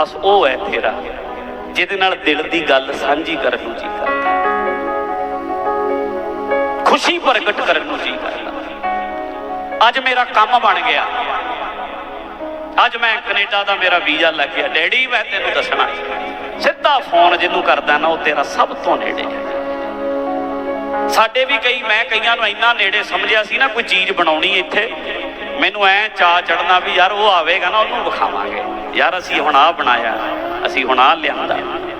ਬਸ ਉਹ ਹੈ ਤੇਰਾ, ਜਿਹਦੇ ਨਾਲ ਦਿਲ ਦੀ ਗੱਲ ਸਾਂਝੀ ਕਰਨ ਨੂੰ ਜੀ ਕਰਦਾ। ਖੁਸ਼ੀ ਪ੍ਰਗਟ ਕਰਨ ਨੂੰ ਜੀ ਕਰਦਾ। ਅੱਜ ਮੇਰਾ ਕੰਮ ਬਣ ਗਿਆ। ਅੱਜ ਮੈਂ ਕੈਨੇਡਾ ਦਾ ਮੇਰਾ ਵੀਜ਼ਾ ਲੱਗ ਗਿਆ ਡੈਡੀ, ਮੈਂ ਤੈਨੂੰ ਦੱਸਣਾ। ਸਿੱਧਾ ਫੋਨ ਜਿਹਨੂੰ ਕਰਦਾ ਨਾ, ਉਹ ਤੇਰਾ ਸਭ ਤੋਂ ਨੇੜੇ ਹੈ। ਸਾਡੇ ਵੀ ਕਈ, ਮੈਂ ਕਈਆਂ ਨੂੰ ਇੰਨਾ ਨੇੜੇ ਸਮਝਿਆ ਸੀ ਨਾ, ਕੋਈ ਚੀਜ਼ ਬਣਾਉਣੀ ਇੱਥੇ। ਮੈਨੂੰ ਐ ਚਾ ਚੜਨਾ ਵੀ ਯਾਰ ਉਹ ਆਵੇਗਾ ਨਾ, ਉਹਨੂੰ ਵਿਖਾਵਾਂਗੇ। ਯਾਰ ਅਸੀਂ ਹੁਣ ਆਹ ਬਣਾਇਆ, ਅਸੀਂ ਹੁਣ ਆਹ ਲਿਆਂਦਾ,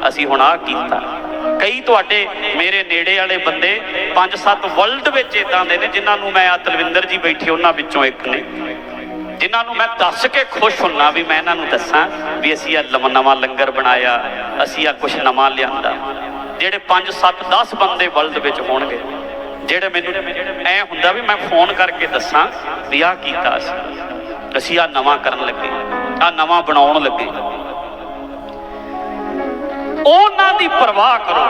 ਅਸੀਂ ਹੁਣ ਆਹ ਕੀਤਾ। ਕਈ ਤੁਹਾਡੇ ਮੇਰੇ ਨੇੜੇ ਵਾਲੇ ਬੰਦੇ ਪੰਜ ਸੱਤ ਵਰਲਡ ਵਿੱਚ ਇਦਾਂ ਦੇ ਨੇ, ਜਿਨ੍ਹਾਂ ਨੂੰ ਮੈਂ ਆ ਤਲਵਿੰਦਰ ਜੀ ਬੈਠੇ, ਉਹਨਾਂ ਵਿੱਚੋਂ ਇੱਕ ਨੇ। ਜਿਨ੍ਹਾਂ ਨੂੰ ਮੈਂ ਦੱਸ ਕੇ ਖੁਸ਼ ਹੁੰਨਾ ਵੀ ਮੈਂ ਇਹਨਾਂ ਨੂੰ ਦੱਸਾਂ ਵੀ ਅਸੀਂ ਆ ਨਵਾਂ ਲੰਗਰ ਬਣਾਇਆ, ਅਸੀਂ ਆ ਕੁਝ ਨਵਾਂ ਲਿਆਂਦਾ। ਜਿਹੜੇ 5 7 10 ਬੰਦੇ ਵਰਲਡ ਵਿੱਚ ਹੋਣਗੇ ਜਿਹੜੇ ਮੈਨੂੰ ਐ ਹੁੰਦਾ ਵੀ ਮੈਂ ਫੋਨ ਕਰਕੇ ਦੱਸਾਂ ਵੀ ਆ ਕੀਤਾ ਅਸੀਂ ਅਸੀਂ ਆ ਨਵਾਂ ਕਰਨ ਲੱਗੇ ਆ ਨਵਾਂ ਬਣਾਉਣ ਲੱਗੇ। ਉਹਨਾਂ ਦੀ ਪਰਵਾਹ ਕਰੋ।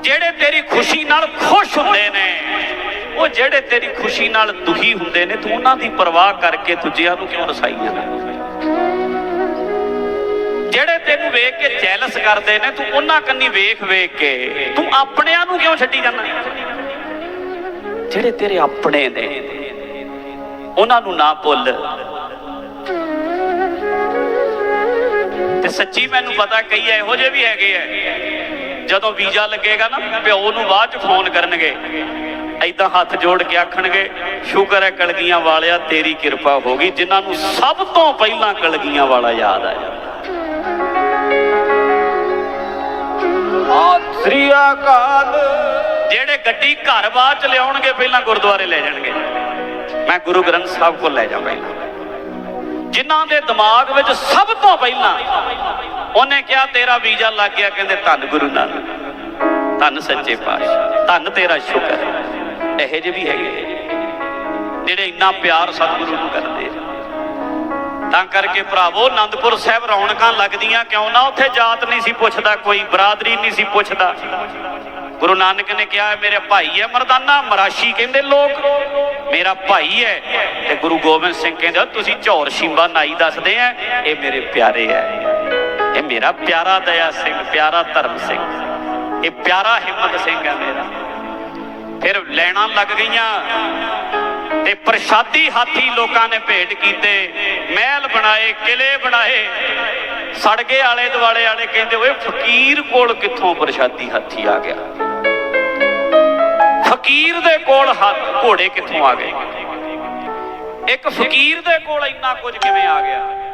ਜਿਹੜੇ ਤੇਰੀ ਖੁਸ਼ੀ ਨਾਲ ਖੁਸ਼ ਹੁੰਦੇ ਨੇ, ਉਹ ਜਿਹੜੇ ਤੇਰੀ ਖੁਸ਼ੀ ਨਾਲ ਦੁਖੀ ਹੁੰਦੇ ਨੇ, ਤੂੰ ਉਹਨਾਂ ਦੀ ਪਰਵਾਹ ਕਰਕੇ ਦੂਜਿਆਂ ਨੂੰ ਕਿਉਂ ਰਸਾਈ ਜਾਂਦਾ ਜਿਹੜੇ ਤੈਨੂੰ ਵੇਖ ਕੇ ਜੈਲਸ ਕਰਦੇ ਨੇ, ਤੂੰ ਉਹਨਾਂ ਕੰਨੀ ਵੇਖ ਵੇਖ ਕੇ, ਤੂੰ ਆਪਣਿਆਂ ਨੂੰ ਕਿਉਂ ਛੱਡੀ ਜਾਂਦਾ? ਜਿਹੜੇ ਤੇਰੇ ਆਪਣੇ ਨੇ, ਉਹਨਾਂ ਨੂੰ ਨਾ ਭੁੱਲ। ਤੇ ਸੱਚੀ ਮੈਨੂੰ ਪਤਾ ਕਈ ਇਹੋ ਜਿਹੇ ਵੀ ਹੈਗੇ ਆ। ਜਦੋਂ ਵੀਜ਼ਾ ਲੱਗੇਗਾ ਨਾ, ਪਿਓ ਨੂੰ ਬਾਅਦ ਚ ਫੋਨ ਕਰਨਗੇ। ਐਦਾਂ ਹੱਥ ਜੋੜ ਕੇ ਆਖਣਗੇ, ਸ਼ੁਕਰ ਹੈ ਕਲਗੀਆਂ ਵਾਲਿਆ, ਤੇਰੀ ਕਿਰਪਾ ਹੋ ਗਈ। ਜਿਨ੍ਹਾਂ ਨੂੰ ਸਭ ਤੋਂ ਪਹਿਲਾਂ ਕਲਗੀਆਂ ਵਾਲਾ ਯਾਦ ਆਇਆ। ਸ੍ਰੀ ਅਕਾਲ। ਜਿਹੜੇ ਗੱਡੀ ਘਰ ਬਾਅਦ ਚ ਲਿਆਉਣਗੇ, ਪਹਿਲਾਂ ਗੁਰਦੁਆਰੇ ਲੈ ਜਾਣਗੇ। ਮੈਂ ਗੁਰੂ ਗ੍ਰੰਥ ਸਾਹਿਬ ਕੋਲ ਲੈ ਜਾ ਪਹਿਲਾਂ। ਜਿਨ੍ਹਾਂ ਦੇ ਦਿਮਾਗ ਵਿੱਚ ਸਭ ਤੋਂ ਪਹਿਲਾਂ ਉਹਨੇ ਕਿਹਾ, ਤੇਰਾ ਵੀਜ਼ਾ ਲੱਗ ਗਿਆ। ਕਹਿੰਦੇ, ਧੰਨ ਗੁਰੂ ਨਾਨਕ। ਧੰਨ ਸੱਚੇ ਪਾਤਸ਼ਾਹ। ਧੰਨ ਤੇਰਾ ਸ਼ੁਕਰ। ਇਹੋ ਜਿਹੇ ਵੀ ਹੈਗੇ ਜਿਹੜੇ ਇੰਨਾ ਪਿਆਰ ਸਤਿਗੁਰੂ ਨੂੰ ਕਰਦੇ ਆ। ਤਾਂ ਕਰਕੇ ਭਰਾਵੋ ਆਨੰਦਪੁਰ ਸਾਹਿਬ ਰੌਣਕਾਂ ਲੱਗਦੀਆਂ ਕਿਉਂ ਨਾ? ਉੱਥੇ ਜਾਤ ਨਹੀਂ ਸੀ ਪੁੱਛਦਾ, ਕੋਈ ਬਰਾਦਰੀ ਨਹੀਂ ਸੀ ਪੁੱਛਦਾ। ਗੁਰੂ ਨਾਨਕ ਨੇ ਕਿਹਾ ਮੇਰੇ ਭਾਈ ਹੈ, ਮਰਦਾਨਾ, ਮਰਾਸ਼ੀ ਕਹਿੰਦੇ ਲੋਕ, ਮੇਰਾ ਭਾਈ ਹੈ। ਤੇ ਗੁਰੂ ਗੋਬਿੰਦ ਸਿੰਘ ਕਹਿੰਦੇ ਤੁਸੀਂ ਝੌਰ ਸ਼ਿੰਬਾ ਨਾਈ ਦੱਸਦੇ ਆ ਇਹ ਮੇਰੇ ਪਿਆਰੇ ਹੈ ਇਹ ਮੇਰਾ ਪਿਆਰਾ ਦਇਆ ਸਿੰਘ, ਪਿਆਰਾ ਧਰਮ ਸਿੰਘ। ਇਹ ਪਿਆਰਾ ਹਿੰਮਤ ਸਿੰਘ ਹੈ ਮੇਰਾ। ਫਿਰ ਲੈਣਾ ਲੱਗ ਗਈਆਂ। ਤੇ ਪ੍ਰਸ਼ਾਦੀ ਹਾਥੀ ਲੋਕਾਂ ਨੇ ਭੇਟ ਕੀਤੇ। ਮਹਿਲ ਬਣਾਏ ਕਿਲੇ ਬਣਾਏ। ਸੜਗੇ ਆਲੇ ਦੁਆਲੇ ਵਾਲੇ ਕਹਿੰਦੇ, ਓਏ, ਫਕੀਰ ਕੋਲ ਕਿੱਥੋਂ ਪ੍ਰਸ਼ਾਦੀ ਹਾਥੀ ਆ ਗਿਆ? ਫਕੀਰ ਦੇ ਕੋਲ ਹੱਥ, ਘੋੜੇ ਕਿੱਥੋਂ ਆ ਗਏ? ਇੱਕ ਫਕੀਰ ਦੇ ਕੋਲ ਇੰਨਾ ਕੁਝ ਕਿਵੇਂ ਆ ਗਿਆ?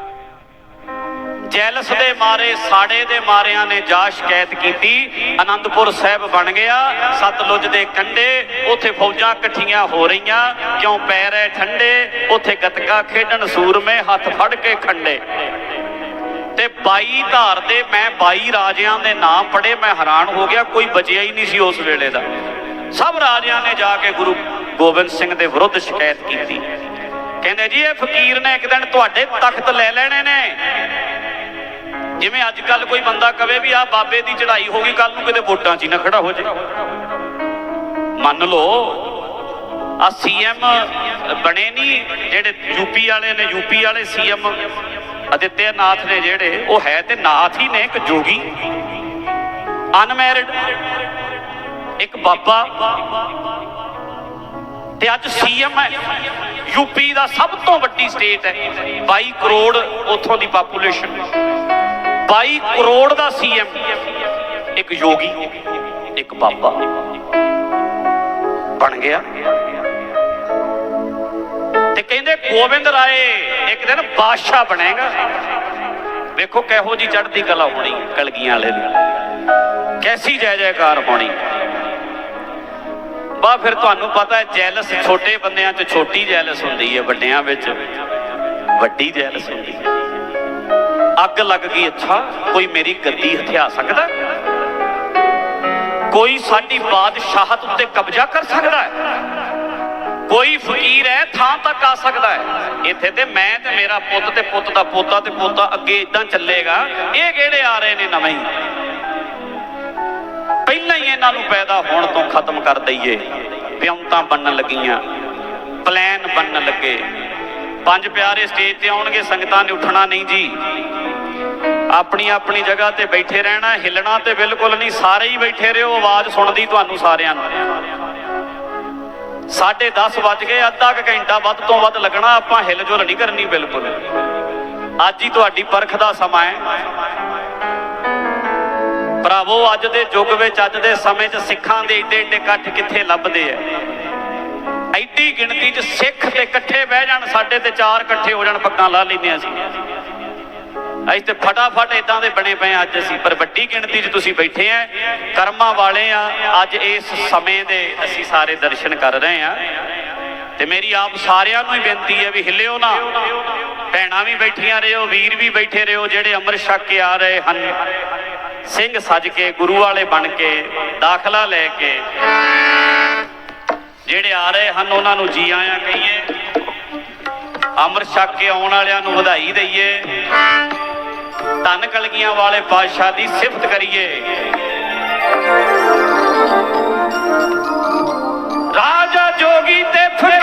ਜੈਲਸ ਦੇ ਮਾਰੇ, ਸਾੜੇ ਦੇ ਮਾਰਿਆਂ ਨੇ ਜਾ ਸ਼ਿਕਾਇਤ ਕੀਤੀ। ਅਨੰਦਪੁਰ ਸਾਹਿਬ ਬਣ ਗਿਆ। ਸਤਲੁਜ ਦੇ ਕੰਢੇ, ਉੱਥੇ ਫੌਜਾਂ ਇਕੱਠੀਆਂ ਹੋ ਰਹੀਆਂ। ਕਿਉਂ ਪੈ ਰਹੇ ਠੰਡੇ? ਉੱਥੇ ਗਤਕਾ ਖੇਡਣ ਸੂਰਮੇ, ਹੱਥ ਫੜ ਕੇ ਖੰਡੇ। ਤੇ 22 ਧਾਰ ਦੇ, ਮੈਂ 22 ਰਾਜਿਆਂ ਦੇ ਨਾਮ ਪੜੇ ਮੈਂ ਹੈਰਾਨ ਹੋ ਗਿਆ, ਕੋਈ ਬਚਿਆ ਹੀ ਨਹੀਂ ਸੀ ਉਸ ਵੇਲੇ ਦਾ। ਸਭ ਰਾਜਿਆਂ ਨੇ ਜਾ ਕੇ ਗੁਰੂ ਗੋਬਿੰਦ ਸਿੰਘ ਦੇ ਵਿਰੁੱਧ ਸ਼ਿਕਾਇਤ ਕੀਤੀ। ਕਹਿੰਦੇ ਜੀ, ਇਹ ਫਕੀਰ ਨੇ ਇੱਕ ਦਿਨ ਤੁਹਾਡੇ ਤਖਤ ਲੈ ਲੈਣੇ ਨੇ। ਜਿਵੇਂ ਅੱਜ ਕੱਲ ਕੋਈ ਬੰਦਾ ਕਵੇ ਵੀ ਆ ਬਾਬੇ ਦੀ ਚੜ੍ਹਾਈ ਹੋ ਗਈ ਕੱਲ ਨੂੰ ਕਿਤੇ ਵੋਟਾਂ 'ਚ ਹੀ ਨਾ ਖੜਾ ਹੋ ਜੇ ਮੰਨ ਲਓ ਆ ਸੀਐਮ ਬਣੇ ਨਹੀਂ ਜਿਹੜੇ ਯੂਪੀ ਵਾਲੇ ਨੇ ਯੂਪੀ ਵਾਲੇ ਸੀਐਮ ਅਦਿੱਤਿਆ ਨਾਥ ਨੇ ਜਿਹੜੇ, ਉਹ ਹੈ ਤੇ ਨਾਥ ਹੀ ਨੇ, ਇੱਕ ਜੋਗੀ, ਅਨਮੈਰਿਡ, ਇੱਕ ਬਾਬਾ। ਤੇ ਅੱਜ ਸੀਐਮ ਹੈ ਯੂਪੀ ਦਾ ਸਭ ਤੋਂ ਵੱਡੀ ਸਟੇਟ ਹੈ 22 ਕਰੋੜ ਉੱਥੋਂ ਦੀ ਪਾਪੂਲੇਸ਼ਨ। 22 ਕਰੋੜ ਦਾ ਸੀਐਮ, ਇੱਕ ਯੋਗੀ, ਇੱਕ ਬਾਬਾ। ਬਣ ਗਿਆ। ਤੇ ਕਹਿੰਦੇ ਗੋਬਿੰਦ ਰਾਏ ਇੱਕ ਦਿਨ ਬਾਦਸ਼ਾਹ ਬਣੇਗਾ। ਵੇਖੋ ਕਿਹੋ ਜੀ ਚੜ੍ਹਦੀ ਕਲਾ ਹੋਣੀ ਕਲਗੀਆਂ ਵਾਲੇ ਦੀ। ਕੈਸੀ ਜੈ ਜੈਕਾਰ ਹੋਣੀ। ਬਾ ਫਿਰ ਤੁਹਾਨੂੰ ਪਤਾ ਹੈ, ਜੈਲਸ ਛੋਟੇ ਬੰਦਿਆਂ 'ਚ ਛੋਟੀ ਜੈਲਸ ਹੁੰਦੀ ਹੈ, ਵੱਡਿਆਂ ਵਿੱਚ ਵੱਡੀ ਜੈਲਸ ਹੁੰਦੀ ਹੈ। ਅੱਗ ਲੱਗ ਗਈ, ਅੱਛਾ, ਕੋਈ ਮੇਰੀ ਗੱਦੀ ਹਥਿਆ ਸਕਦਾ ਕੋਈ ਸਾਡੀ ਬਾਦਸ਼ਾਹਤ ਉੱਤੇ ਕਬਜ਼ਾ ਕਰ ਸਕਦਾ ਹੈ? ਕੋਈ ਫਕੀਰ ਹੈ, ਥਾਂ ਤੱਕ ਆ ਸਕਦਾ ਹੈ? ਇੱਥੇ ਤੇ ਮੈਂ ਤੇ ਮੇਰਾ ਪੁੱਤ ਤੇ ਪੁੱਤ ਦਾ ਪੋਤਾ ਤੇ ਪੋਤਾ ਅੱਗੇ ਇਦਾਂ ਚੱਲੇਗਾ, ਇਹ ਕਿਹੜੇ ਆ ਰਹੇ ਨੇ ਨਵੇਂ? ਪਹਿਲਾਂ ਹੀ ਇਹਨਾਂ ਨੂੰ ਪੈਦਾ ਹੋਣ ਤੋਂ ਖਤਮ ਕਰ ਦਈਏ। ਵਿਉਂਤਾਂ ਬਣਨ ਲੱਗੀਆਂ, ਪਲਾਨ ਬਣਨ ਲੱਗੇ। ਪੰਜ ਪਿਆਰੇ ਸਟੇਜ ਤੇ ਆਉਣਗੇ, ਸੰਗਤਾਂ ਨੇ ਉੱਠਣਾ ਨਹੀਂ ਜੀ। ਆਪਣੀ ਆਪਣੀ ਜਗ੍ਹਾ ਤੇ ਬੈਠੇ ਰਹਿਣਾ, ਹਿੱਲਣਾ ਤੇ ਬਿਲਕੁਲ ਨਹੀਂ, ਸਾਰੇ ਹੀ ਬੈਠੇ ਰਹੋ, ਆਵਾਜ਼ ਸੁਣਦੀ ਤੁਹਾਨੂੰ ਸਾਰਿਆਂ ਨੂੰ। ਸਾਢੇ 10 ਵੱਜ ਗਏ, ਅੱਧਾ ਕੁ ਘੰਟਾ ਵੱਧ ਤੋਂ ਵੱਧ ਲੱਗਣਾ, ਆਪਾਂ ਹਿੱਲ ਜੁਲ ਨਹੀਂ ਕਰਨੀ ਬਿਲਕੁਲ। ਅੱਜ ਹੀ ਤੁਹਾਡੀ ਪਰਖ ਦਾ ਸਮਾਂ ਹੈ। ਭਰਾਵੋ, ਅੱਜ ਦੇ ਯੁੱਗ ਵਿੱਚ, ਅੱਜ ਦੇ ਸਮੇਂ 'ਚ ਸਿੱਖਾਂ ਦੇ ਏਡੇ ਏਡੇ ਇਕੱਠ ਕਿੱਥੇ ਲੱਭਦੇ ਐ ਐਡੀ ਗਿਣਤੀ 'ਚ ਸਿੱਖ ਤੇ ਇਕੱਠੇ ਬਹਿ ਜਾਣ, ਸਾਡੇ ਤੇ ਚਾਰ ਇਕੱਠੇ ਹੋ ਜਾਣ, ਪੱਗਾਂ ਲਾ ਲੈਂਦੇ ਅਸੀਂ। ਅਸੀਂ ਤੇ ਫਟਾਫਟ ਇਦਾਂ ਦੇ ਬਣੇ ਪਏ ਅੱਜ ਅਸੀਂ, ਪਰ ਵੱਡੀ ਗਿਣਤੀ 'ਚ ਤੁਸੀਂ ਬੈਠੇ ਆ, ਕਰਮਾਂ ਵਾਲੇ ਆ, ਅੱਜ ਇਸ ਸਮੇਂ ਦੇ ਅਸੀਂ ਸਾਰੇ ਦਰਸ਼ਨ ਕਰ ਰਹੇ ਆ ਤੇ ਮੇਰੀ ਆਪ ਸਾਰਿਆਂ ਨੂੰ ਹੀ ਬੇਨਤੀ ਹੈ ਵੀ ਹਿੱਲਿਓ ਨਾ। ਭੈਣਾਂ ਵੀ ਬੈਠੀਆਂ ਰਹੋ, ਵੀਰ ਵੀ ਬੈਠੇ ਰਹੋ, ਜਿਹੜੇ ਅੰਮ੍ਰਿਤ ਛਕ ਕੇ ਆ ਰਹੇ ਹਨ। ਸਿੰਘ ਸੱਜ ਕੇ, ਗੁਰੂ ਵਾਲੇ ਬਣ ਕੇ, ਦਾਖਲਾ ਲੈ ਕੇ। ਜਿਹੜੇ ਆ ਰਹੇ ਹਨ, ਉਹਨਾਂ ਨੂੰ ਜੀ ਆਇਆਂ ਕਹੀਏ। ਅੰਮ੍ਰਿਤ ਛਕ ਕੇ ਆਉਣ ਵਾਲਿਆਂ ਨੂੰ ਵਧਾਈ ਦਈਏ। ਧਨ ਕਲਗੀਆਂ ਵਾਲੇ ਪਾਤਸ਼ਾਹ ਦੀ ਸਿਫਤ ਕਰੀਏ। ਰਾਜਾ ਜੋਗੀ ਤੇ ਫਿਰ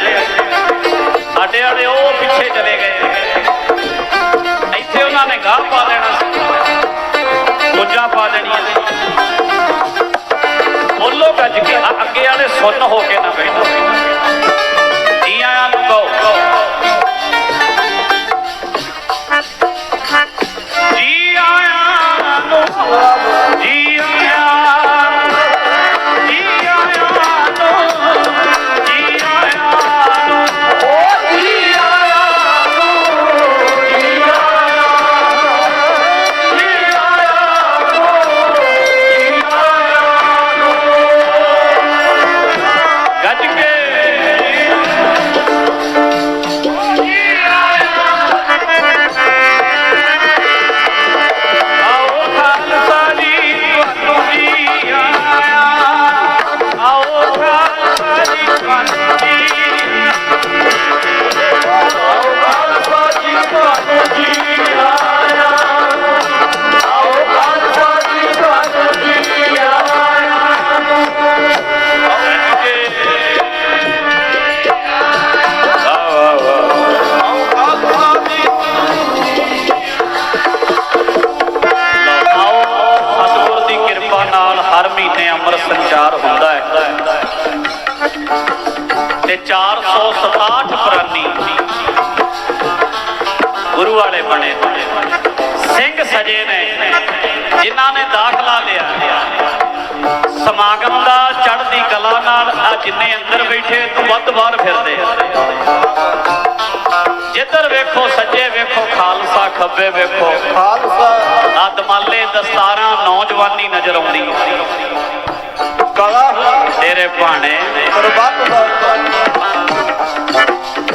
ਬੈਠੇ ਸਾਡੇ ਵਾਲੇ ਉਹ ਪਿੱਛੇ ਚਲੇ ਗਏ। ਇੱਥੇ ਉਹਨਾਂ ਨੇ ਗਾਹ ਪਾ ਦੇਣਾ। ਸੀ ਪਾ ਦੇਣੀਆਂ ਬੋਲੋ ਗੱਜ ਕੇ ਅੱਗੇ ਵਾਲੇ ਸੁੰਨ ਹੋ ਕੇ ਨਾ ਬੈਠੋ। ਸਜੇ ਨੇ ਜਿਨ੍ਹਾਂ ਨੇ ਦਾਖਲਾ ਲਿਆ। ਸਮਾਗਮ ਦਾ ਚੜ੍ਹਦੀ ਕਲਾ ਨਾਲ ਆ ਜਿੰਨੇ ਅੰਦਰ ਬੈਠੇ ਤੋਂ ਵੱਧ ਬਾਹਰ ਫਿਰਦੇ ਆ। ਜਿੱਧਰ ਵੇਖੋ ਸੱਜੇ ਵੇਖੋ ਖਾਲਸਾ ਖੱਬੇ ਵੇਖੋ। ਖਾਲਸਾ। ਆ ਦਮਾਲੇ ਦਸਤਾਰਾਂ ਨੌਜਵਾਨੀ ਨਜ਼ਰ ਆਉਂਦੀ ਕਲਾ। ਤੇਰੇ ਭਾਣੇ।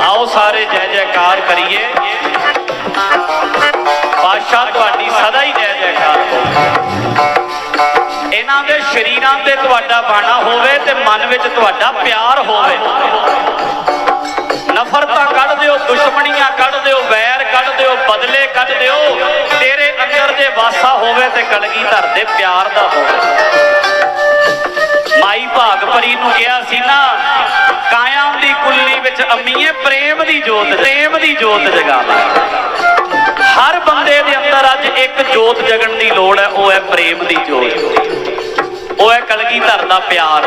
ਆਓ ਸਾਰੇ ਜੈ ਜੈਕਾਰ ਕਰੀਏ। ਪਾਸ਼ਾ ਤੁਹਾਡੀ ਸਦਾ ਹੀ ਜੈ ਜੈਕਾਰ ਹੋਵੇ। ਇਹਨਾਂ ਦੇ ਸ਼ਰੀਰਾਂ ਤੇ ਤੁਹਾਡਾ ਬਾਣਾ ਹੋਵੇ ਤੇ ਮਨ ਵਿੱਚ ਤੁਹਾਡਾ ਪਿਆਰ ਹੋਵੇ। ਨਫ਼ਰਤਾਂ ਕੱਢ ਦਿਓ, ਦੁਸ਼ਮਣੀਆਂ ਕੱਢ ਦਿਓ, ਵੈਰ ਕੱਢ ਦਿਓ, ਬਦਲੇ ਕੱਢ ਦਿਓ। ਤੇਰੇ ਅੰਦਰ ਜੇ ਵਾਸਾ ਹੋਵੇ ਤੇ ਕਲਗੀ ਧਰ ਦੇ ਪਿਆਰ ਦਾ ਹੋਵੇ। ਮਾਈ ਭਾਗ ਭਰੀ ਨੂੰ ਕਿਹਾ ਸੀ ਨਾ, ਕਾਇਮ ਦੀ ਕੁੱਲੀ ਵਿੱਚ ਅੰਮੀਏ ਪ੍ਰੇਮ ਦੀ ਜੋਤ, ਪ੍ਰੇਮ ਦੀ ਜੋਤ ਜਗਾ ਲੈ। ਇੱਕ ਜੋਤ ਜਗਣ ਦੀ ਲੋੜ ਹੈ, ਉਹ ਹੈ ਪ੍ਰੇਮ ਦੀ ਜੋਤ। ਉਹ ਹੈ ਕਲਗੀ ਧਰ ਦਾ ਪਿਆਰ।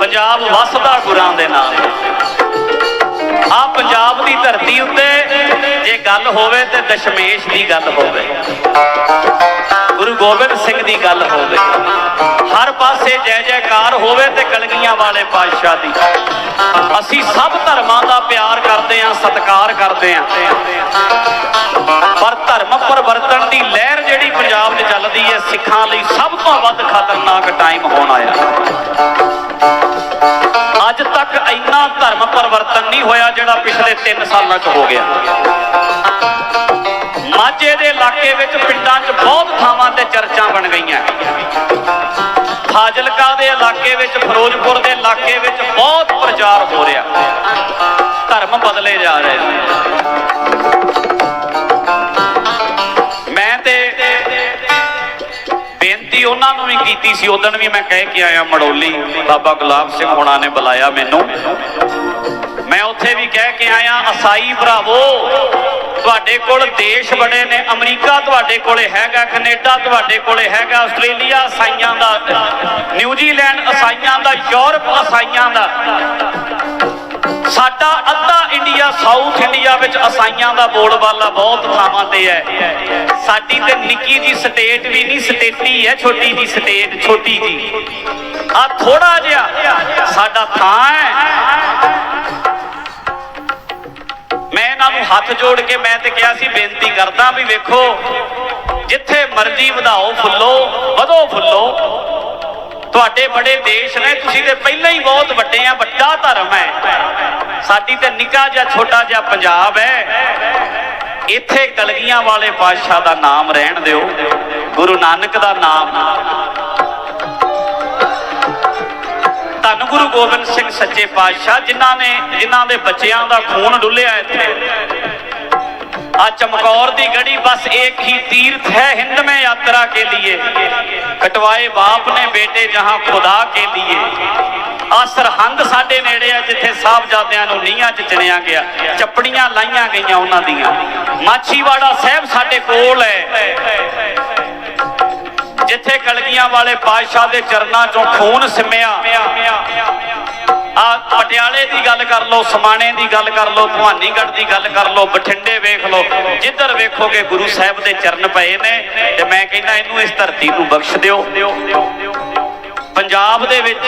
ਪੰਜਾਬ ਵਸਦਾ ਗੁਰਾਂ ਦੇ ਨਾਲ। ਆ ਪੰਜਾਬ ਦੀ ਧਰਤੀ ਉੱਤੇ ਜੇ ਗੱਲ ਹੋਵੇ ਤੇ ਦਸ਼ਮੇਸ਼ ਦੀ ਗੱਲ ਹੋਵੇ। ਗੁਰੂ ਗੋਬਿੰਦ ਸਿੰਘ ਦੀ ਗੱਲ ਹੋਵੇ। ਹਰ ਪਾਸੇ ਜੈ ਜੈਕਾਰ ਹੋਵੇ ਤੇ ਕਲਗੀਆਂ ਵਾਲੇ ਪਾਤਸ਼ਾਹ ਦੀ। ਅਸੀਂ ਸਭ ਧਰਮਾਂ ਦਾ ਪਿਆਰ ਕਰਦੇ ਆਂ, ਸਤਿਕਾਰ ਕਰਦੇ ਆਂ। ਪਰ ਧਰਮ ਪਰਿਵਰਤਨ ਦੀ ਲਹਿਰ ਜਿਹੜੀ ਪੰਜਾਬ 'ਚ ਚੱਲਦੀ ਹੈ ਸਿੱਖਾਂ ਲਈ ਸਭ ਤੋਂ ਵੱਧ ਖਤਰਨਾਕ ਟਾਈਮ ਹੋਣ ਆਇਆ। ਅੱਜ ਤੱਕ ਇੰਨਾ ਧਰਮ ਪਰਿਵਰਤਨ ਨਹੀਂ ਹੋਇਆ ਜਿਹੜਾ ਪਿਛਲੇ 3 ਸਾਲਾਂ 'ਚ ਹੋ ਗਿਆ। ਮਾਝੇ ਦੇ ਇਲਾਕੇ ਵਿੱਚ ਪਿੰਡਾਂ 'ਚ ਬਹੁਤ ਥਾਵਾਂ ਤੇ ਚਰਚਾਂ ਬਣ ਗਈਆਂ। ਫਾਜ਼ਿਲਕਾ ਦੇ ਇਲਾਕੇ ਵਿੱਚ, ਫਿਰੋਜ਼ਪੁਰ ਦੇ ਇਲਾਕੇ ਵਿੱਚ ਬਹੁਤ ਪ੍ਰਚਾਰ ਹੋ ਰਿਹਾ। ਧਰਮ ਬਦਲੇ ਜਾ ਰਹੇ ਨੇ। ਮੈਂ ਤੇ ਬੇਨਤੀ ਉਹਨਾਂ ਨੂੰ ਵੀ ਕੀਤੀ ਸੀ ਉਦੋਂ ਵੀ ਮੈਂ ਕਹਿ ਕੇ ਆਇਆ, ਮੜੋਲੀ, ਬਾਬਾ ਗੁਲਾਬ ਸਿੰਘ ਹੋਣਾ ਨੇ ਬੁਲਾਇਆ ਮੈਨੂੰ। ਮੈਂ ਉੱਥੇ ਵੀ ਕਹਿ ਕੇ ਆਇਆ, ਅਸਾਈ ਭਰਾਵੋ ਤੁਹਾਡੇ ਕੋਲ ਦੇਸ਼ ਬਣੇ ਨੇ, ਅਮਰੀਕਾ ਤੁਹਾਡੇ ਕੋਲੇ ਹੈਗਾ, ਕੈਨੇਡਾ ਤੁਹਾਡੇ ਕੋਲੇ ਹੈਗਾ, ਆਸਟ੍ਰੇਲੀਆ ਅਸਾਈਆਂ ਦਾ, ਨਿਊਜ਼ੀਲੈਂਡ ਅਸਾਈਆਂ ਦਾ, ਯੂਰਪ ਅਸਾਈਆਂ ਦਾ। ਸਾਡਾ ਅੱਧਾ ਇੰਡੀਆ, ਸਾਊਥ ਇੰਡੀਆ ਵਿੱਚ ਅਸਾਈਆਂ ਦਾ ਬੋਲਬਾਲਾ ਬਹੁਤ ਥਾਵਾਂ ਤੇ ਹੈ। ਸਾਡੀ ਤੇ ਨਿੱਕੀ ਜੀ ਸਟੇਟ ਵੀ ਨਹੀਂ, ਸਟੇਟੀ ਹੈ ਛੋਟੀ ਜੀ ਸਟੇਟ, ਛੋਟੀ ਜੀ। ਆ ਥੋੜਾ ਜਿਹਾ ਸਾਡਾ ਥਾਂ ਹੈ ਹੱਥ ਜੋੜ ਕੇ ਮੈਂ ਤੇ ਕਿਹਾ ਸੀ, ਬੇਨਤੀ ਕਰਦਾ ਵੀ ਵੇਖੋ, ਜਿੱਥੇ ਮਰਜ਼ੀ ਵਧਾਓ ਫੁੱਲੋ, ਵਧੋ ਫੁੱਲੋ। ਤੁਹਾਡੇ ਬੜੇ ਦੇਸ਼ ਨੇ, ਤੁਸੀਂ ਤੇ ਪਹਿਲਾਂ ਹੀ ਬਹੁਤ ਵੱਡੇ ਆ, ਵੱਡਾ ਧਰਮ ਹੈ। ਸਾਡੀ ਤੇ ਨਿੱਕਾ ਜਿਹਾ, ਛੋਟਾ ਜਿਹਾ ਪੰਜਾਬ ਹੈ। ਇੱਥੇ ਕਲਗੀਆਂ ਵਾਲੇ ਪਾਤਸ਼ਾਹ ਦਾ ਨਾਮ ਰਹਿਣ ਦਿਓ। ਗੁਰੂ ਨਾਨਕ ਦਾ ਨਾਮ। ਗੁਰੂ ਗੋਬਿੰਦ ਸਿੰਘ ਸੱਚੇ ਪਾਤਸ਼ਾਹ ਜਿਨ੍ਹਾਂ ਨੇ ਜਿਨ੍ਹਾਂ ਦੇ ਬੱਚਿਆਂ ਦਾ ਖੂਨ ਡੁੱਲਿਆ ਇੱਥੇ ਆ ਚਮਕੌਰ ਦੀ ਗੜੀ ਬਸ ਇੱਕ ਹੀ ਤੀਰਥ ਹੈ हिंद में यात्रा के लिए कटवाए बाप ने बेटे जहां खुदा के लिए ਆ ਸਰਹੰਦ ਸਾਡੇ ਨੇੜੇ ਆ ਜਿੱਥੇ ਸਾਹਿਬਜ਼ਾਦਿਆਂ ਨੂੰ ਨੀਹਾਂ 'ਚ ਚਿਣਿਆ ਗਿਆ ਚੱਪੜੀਆਂ ਲਾਈਆਂ ਗਈਆਂ ਉਹਨਾਂ ਦੀਆਂ ਮਾਛੀਵਾੜਾ ਸਾਹਿਬ ਸਾਡੇ ਕੋਲ ਹੈ ਜਿੱਥੇ ਕਲਗੀਆਂ ਵਾਲੇ ਪਾਤਸ਼ਾਹ ਦੇ ਚਰਨਾਂ 'ਚੋਂ ਖੂਨ ਸਿਮਿਆ ਆ ਪਟਿਆਲੇ ਦੀ ਗੱਲ ਕਰ ਲਓ, ਸਮਾਣੇ ਦੀ ਗੱਲ ਕਰ ਲਓ, ਭਵਾਨੀਗੜ੍ਹ ਦੀ ਗੱਲ ਕਰ ਲਓ, ਬਠਿੰਡੇ ਵੇਖ ਲਓ, ਜਿੱਧਰ ਵੇਖੋਗੇ ਗੁਰੂ ਸਾਹਿਬ ਦੇ ਚਰਨ ਪਏ ਨੇ, ਤੇ ਮੈਂ ਕਹਿੰਦਾ ਇਹਨੂੰ ਇਸ ਧਰਤੀ ਨੂੰ ਬਖਸ਼ ਦਿਓ। ਪੰਜਾਬ ਦੇ ਵਿੱਚ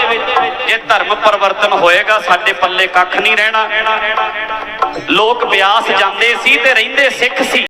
ਜੇ ਧਰਮ ਪਰਿਵਰਤਨ ਹੋਏਗਾ, ਸਾਡੇ ਪੱਲੇ ਕੱਖ ਨਹੀਂ ਰਹਿਣਾ। ਲੋਕ ਬਿਆਸ ਜਾਂਦੇ ਸੀ ਤੇ ਰਹਿੰਦੇ ਸਿੱਖ ਸੀ।